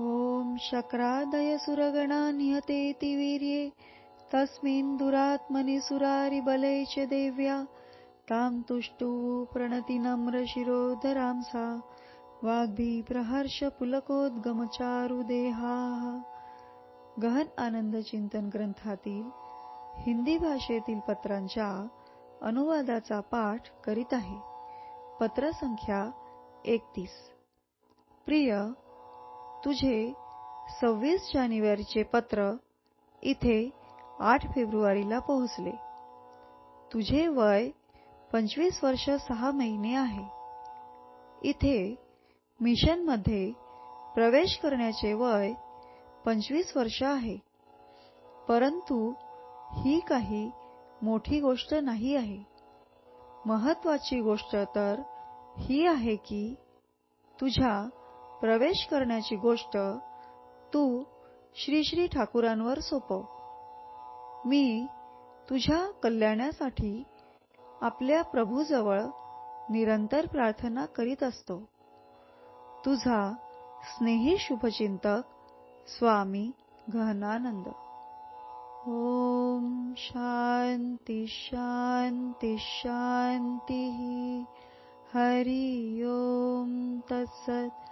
ॐ शक्रादय सुरगणा निहतेति वीर्ये तस्मिन् दुरात्मनि सुरारिबलै च देव्या तां तुष्टु प्रणतिनम्रशिरोधरां सा वाग्भिप्रहर्षपुलकोद्गमचारुदेहाः गहन आनंद चिंतन ग्रंथातील हिंदी भाषेतील पत्रांच्या अनुवादाचा पाठ करीत आहे. पत्र संख्या एकतीस. प्रिय तुझे सव्वीस जानेवारीचे पत्र इथे आठ फेब्रुवारीला पोहोचले. तुझे वय पंचवीस वर्ष सहा महिने आहे. इथे मिशनमध्ये प्रवेश करण्याचे वय पंचवीस वर्ष आहे. परंतु ही काही मोठी गोष्ट नाही आहे. महत्वाची गोष्ट तर ही आहे की तुझ्या प्रवेश करण्याची गोष्ट तू श्री श्री ठाकूरांवर सोपव. मी तुझ्या कल्याणासाठी आपल्या प्रभूजवळ निरंतर प्रार्थना करीत असतो. तुझा स्नेही शुभचिंतक स्वामी गहनानंद. ओम शांती शांती शांती. हरि ओम तत्सत.